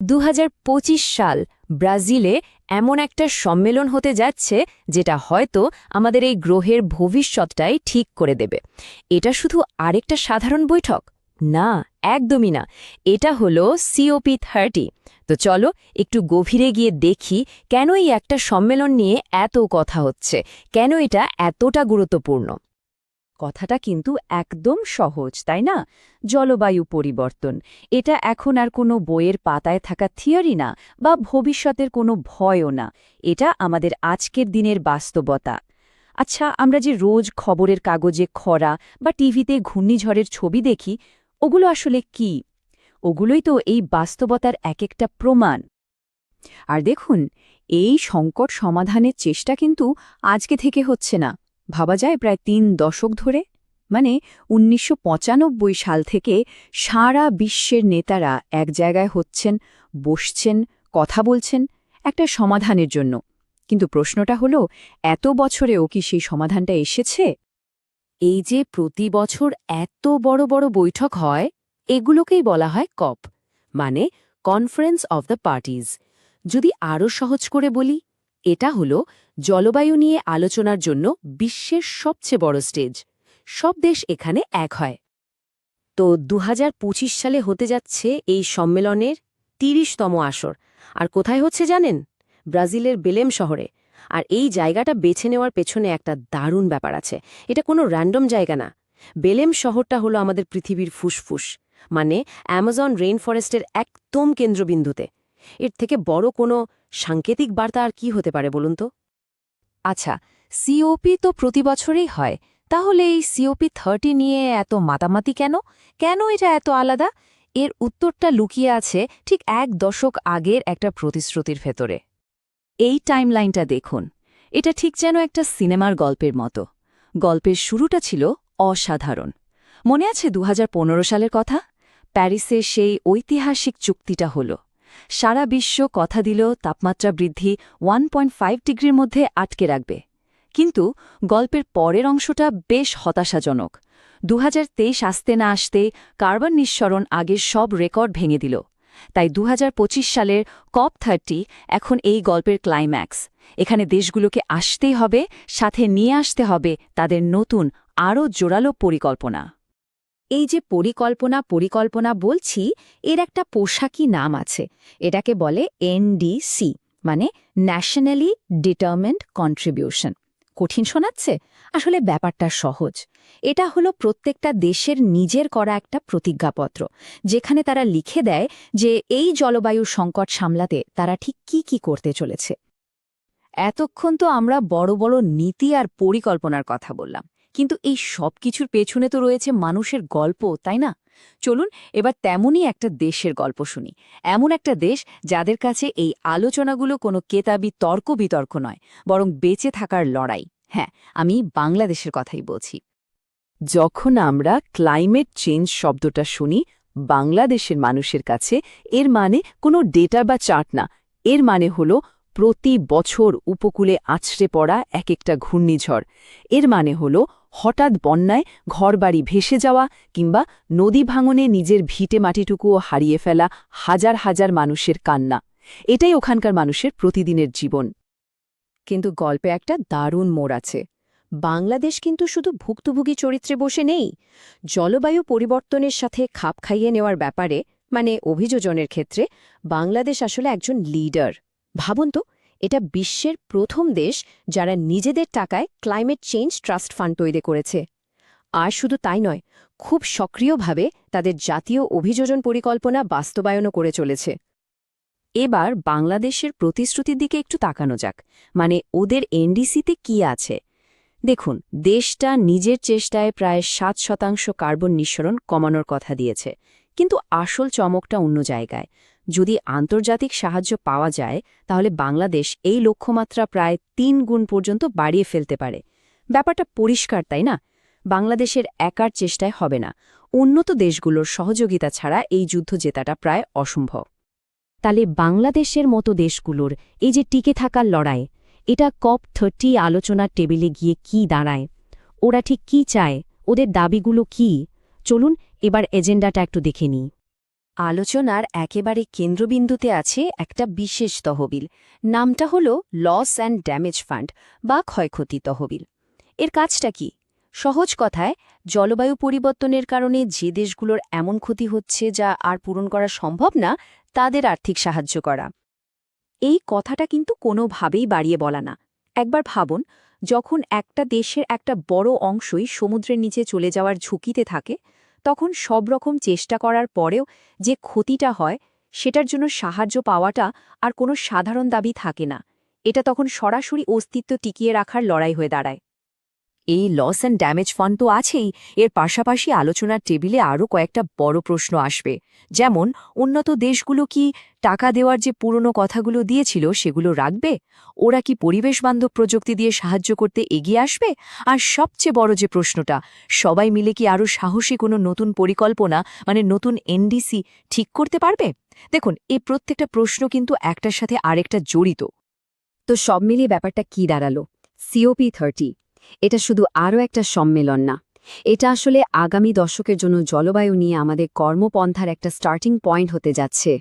দু হাজার পঁচিশ সাল ব্রাজিলে এমন একটা সম্মেলন হতে যাচ্ছে যেটা হয়তো আমাদের এই গ্রহের ভবিষ্যৎটাই ঠিক করে দেবে। এটা শুধু আরেকটা সাধারণ বৈঠক? না, একদমই না। এটা হলো সিওপি থার্টি। তো চলো একটু গভীরে গিয়ে দেখি কেন এই একটা সম্মেলন নিয়ে এত কথা হচ্ছে? কেন এটা এতটা গুরুত্বপূর্ণ? কথাটা কিন্তু একদম সহজ, তাই না? জলবায়ু পরিবর্তন, এটা এখন আর কোনো বইয়ের পাতায় থাকা থিওরি না বা ভবিষ্যতের কোনো ভয়ও না, এটা আমাদের আজকের দিনের বাস্তবতা। আচ্ছা আমরা যে রোজ খবরের কাগজে খরা বা টিভিতে ঘূর্ণিঝড়ের ছবি দেখি, ওগুলো আসলে কি? ওগুলোই তো এই বাস্তবতার এক একটা প্রমাণ। আর দেখুন, এই সংকট সমাধানের চেষ্টা কিন্তু আজকে থেকে হচ্ছে না। ভাবা যায় প্রায় তিন দশক ধরে মানে উনিশশো পঁচানব্বই সাল থেকে সারা বিশ্বের নেতারা এক জায়গায় হচ্ছেন, বসছেন, কথা বলছেন, একটা সমাধানের জন্য। কিন্তু প্রশ্নটা হলো, এত বছরেও কি সেই সমাধানটা এসেছে? এই যে প্রতি বছর এত বড় বড় বৈঠক হয়, এগুলোকেই বলা হয় কপ মানে কনফারেন্স অব দ্য পার্টিজ। যদি আরও সহজ করে বলি এটা হল জলবায়ু নিয়ে আলোচনার জন্য বিশ্বের সবচেয়ে বড় স্টেজ। সব দেশ এখানে এক হয়। তো দু হাজার পঁচিশ সালে হতে যাচ্ছে এই সম্মেলনের তিরিশতম আসর। আর কোথায় হচ্ছে জানেন? ব্রাজিলের বেলেম শহরে। আর এই জায়গাটা বেছে নেওয়ার পেছনে একটা দারুণ ব্যাপার আছে। এটা কোনো র্যান্ডম জায়গা না। বেলেম শহরটা হলো আমাদের পৃথিবীর ফুসফুস। মানে অ্যামাজন রেইন ফরেস্টের একদম কেন্দ্রবিন্দুতে। এর থেকে বড় কোনো সাংকেতিক বার্তা আর কি হতে পারে বলুন তো? আচ্ছা সিওপি তো প্রতি বছরেই হয়। তাহলে এই সিওপি থার্টি নিয়ে এত মাতামাতি কেন? কেন এটা এত আলাদা? এর উত্তরটা লুকিয়ে আছে ঠিক এক দশক আগের একটা প্রতিশ্রুতির ভেতরে। এই টাইমলাইনটা দেখুন। এটা ঠিক যেন একটা সিনেমার গল্পের মতো। গল্পের শুরুটা ছিল অসাধারণ। মনে আছে দু হাজার পনেরো সালের কথা? প্যারিসে সেই ঐতিহাসিক চুক্তিটা হল। সারা বিশ্ব কথা দিল তাপমাত্রা বৃদ্ধি ওয়ান ডিগ্রির মধ্যে আটকে রাখবে। কিন্তু গল্পের পরের অংশটা বেশ হতাশাজনক। দু হাজার তেইশ আসতে না আসতে কার্বন নিঃসরণ আগের সব রেকর্ড ভেঙে দিল। তাই দু হাজার পঁচিশ সালের কপ থার্টি এখন এই গল্পের ক্লাইম্যাক্স। এখানে দেশগুলোকে আসতেই হবে, সাথে নিয়ে আসতে হবে তাদের নতুন, আরও জোরালো পরিকল্পনা। এই যে পরিকল্পনা পরিকল্পনা বলছি, এর একটা পোশাকি নাম আছে। এটাকে বলে এনডিসি মানে ন্যাশনালি ডিটারমেন্ট কন্ট্রিবিউশন কঠিন শোনাচ্ছে? আসলে ব্যাপারটা সহজ। এটা হলো প্রত্যেকটা দেশের নিজের করা একটা প্রতিজ্ঞাপত্র, যেখানে তারা লিখে দেয় যে এই জলবায়ু সংকট সামলাতে তারা ঠিক কি কি করতে চলেছে। এতক্ষণ তো আমরা বড় বড় নীতি আর পরিকল্পনার কথা বললাম। কিন্তু এই সব কিছুর পেছনে তো রয়েছে মানুষের গল্প, তাই না? চলুন এবার তেমনই একটা দেশের গল্প শুনি। এমন একটা দেশ যাদের কাছে এই আলোচনাগুলো কোনো কেতাবি তর্ক বিতর্ক নয়, বরং বেঁচে থাকার লড়াই। হ্যাঁ আমি বাংলাদেশের কথাই বলছি। যখন আমরা ক্লাইমেট চেঞ্জ শব্দটা শুনি, বাংলাদেশের মানুষের কাছে এর মানে কোনো ডেটা বা চার্ট না। এর মানে হলো প্রতি বছর উপকূলে আছড়ে পড়া এক একটা ঘূর্ণিঝড়। এর মানে হল হঠাৎ বন্যায় ঘরবাড়ি ভেসে যাওয়া কিংবা নদী ভাঙনে নিজের ভিটে মাটিটুকুও হারিয়ে ফেলা হাজার হাজার মানুষের কান্না। এটাই ওখানকার মানুষের প্রতিদিনের জীবন। কিন্তু গল্পে একটা দারুণ মোড় আছে। বাংলাদেশ কিন্তু শুধু ভুক্তভোগী চরিত্রে বসে নেই। জলবায়ু পরিবর্তনের সাথে খাপ খাইয়ে নেওয়ার ব্যাপারে মানে অভিযোজনের ক্ষেত্রে, বাংলাদেশ আসলে একজন লিডার ভাবুন তো এটা বিশ্বের প্রথম দেশ যারা নিজেদের টাকায় ক্লাইমেট চেঞ্জ ট্রাস্ট ফান্ড তৈরি করেছে। আর শুধু তাই নয়, খুব সক্রিয়ভাবে তাদের জাতীয় অভিযোজন পরিকল্পনা বাস্তবায়নও করে চলেছে। এবার বাংলাদেশের প্রতিশ্রুতির দিকে একটু তাকানো যাক মানে ওদের এনডিসিতে কি আছে? দেখুন, দেশটা নিজের চেষ্টায় প্রায় সাত শতাংশ কার্বন নিঃসরণ কমানোর কথা দিয়েছে, কিন্তু আসল চমকটা অন্য জায়গায়। যদি আন্তর্জাতিক সাহায্য পাওয়া যায়, তাহলে বাংলাদেশ এই লক্ষ্যমাত্রা প্রায় তিন গুণ পর্যন্ত বাড়িয়ে ফেলতে পারে। ব্যাপারটা পরিষ্কার, তাই না? বাংলাদেশের একার চেষ্টায় হবে না। উন্নত দেশগুলোর সহযোগিতা ছাড়া এই যুদ্ধ জেতাটা প্রায় অসম্ভব। তাহলে বাংলাদেশের মতো দেশগুলোর এই যে টিকে থাকার লড়াই, এটা কপ থার্টি আলোচনার টেবিলে গিয়ে কি দাঁড়ায়? ওরা ঠিক কি চায়? ওদের দাবিগুলো কি? চলুন এবার এজেন্ডাটা একটু দেখে নিই। আলোচনার একেবারে কেন্দ্রবিন্দুতে আছে একটা বিশেষ তহবিল। নামটা হল লস অ্যান্ড ড্যামেজ ফান্ড বা ক্ষয়ক্ষতি তহবিল। এর কাজটা কি? সহজ কথায়, জলবায়ু পরিবর্তনের কারণে যে দেশগুলোর এমন ক্ষতি হচ্ছে যা আর পূরণ করা সম্ভব না, তাদের আর্থিক সাহায্য করা। এই কথাটা কিন্তু কোনোভাবেই বাড়িয়ে বলা না। একবার ভাবুন, যখন একটা দেশের একটা বড় অংশই সমুদ্রের নিচে চলে যাওয়ার ঝুঁকিতে থাকে তখন সব রকম চেষ্টা করার পরেও যে ক্ষতিটা হয়, সেটার জন্য সাহায্য পাওয়াটা আর কোনো সাধারণ দাবি থাকে না। এটা তখন সরাসরি অস্তিত্ব টিকিয়ে রাখার লড়াই হয়ে দাঁড়ায়। এই লস অ্যান্ড ড্যামেজ ফান্ড তো আছেই। এর পাশাপাশি আলোচনার টেবিলে আরও কয়েকটা বড় প্রশ্ন আসবে। যেমন, উন্নত দেশগুলো কি টাকা দেওয়ার যে পুরনো কথাগুলো দিয়েছিল সেগুলো রাখবে? ওরা কি পরিবেশবান্ধব প্রযুক্তি দিয়ে সাহায্য করতে এগিয়ে আসবে? আর সবচেয়ে বড় যে প্রশ্নটা, সবাই মিলে কি আরও সাহসী কোনো নতুন পরিকল্পনা মানে নতুন এনডিসি ঠিক করতে পারবে? দেখুন এই প্রত্যেকটা প্রশ্ন কিন্তু একটার সাথে আরেকটা জড়িত। তো সব মিলিয়ে ব্যাপারটা কি দাঁড়াল? সিওপি থার্টি এটা শুধু আরও একটা সম্মেলন না। এটা আসলে আগামী দশকের জন্য জলবায়ু নিয়ে আমাদের কর্মপন্থার একটা স্টার্টিং পয়েন্ট হতে যাচ্ছে।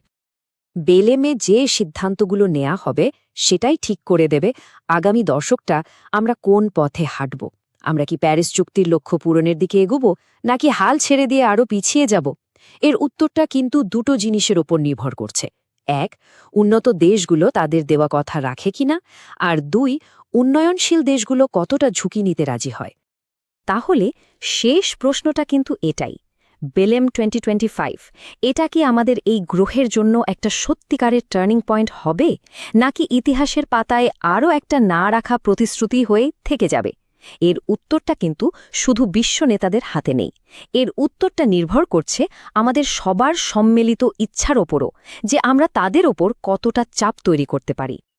বেলেমে যে সিদ্ধান্তগুলো নেওয়া হবে, সেটাই ঠিক করে দেবে আগামী দশকটা আমরা কোন পথে হাঁটব। আমরা কি প্যারিস চুক্তির লক্ষ্য পূরণের দিকে এগোব, নাকি হাল ছেড়ে দিয়ে আরও পিছিয়ে যাব? এর উত্তরটা কিন্তু দুটো জিনিসের ওপর নির্ভর করছে। এক, উন্নত দেশগুলো তাদের দেওয়া কথা রাখে কিনা? আর দুই উন্নয়নশীল দেশগুলো কতটা ঝুঁকি নিতে রাজি হয়? তাহলে শেষ প্রশ্নটা কিন্তু এটাই। বেলেম টোয়েন্টি টোয়েন্টি ফাইভ এটা কি আমাদের এই গ্রহের জন্য একটা সত্যিকারের টার্নিং পয়েন্ট হবে? নাকি ইতিহাসের পাতায় আরও একটা না রাখা প্রতিশ্রুতি হয়ে থেকে যাবে? এর উত্তরটা কিন্তু শুধু বিশ্ব নেতাদের হাতে নেই। এর উত্তরটা নির্ভর করছে আমাদের সবার সম্মিলিত ইচ্ছার ওপরও, যে আমরা তাদের ওপর কতটা চাপ তৈরি করতে পারি।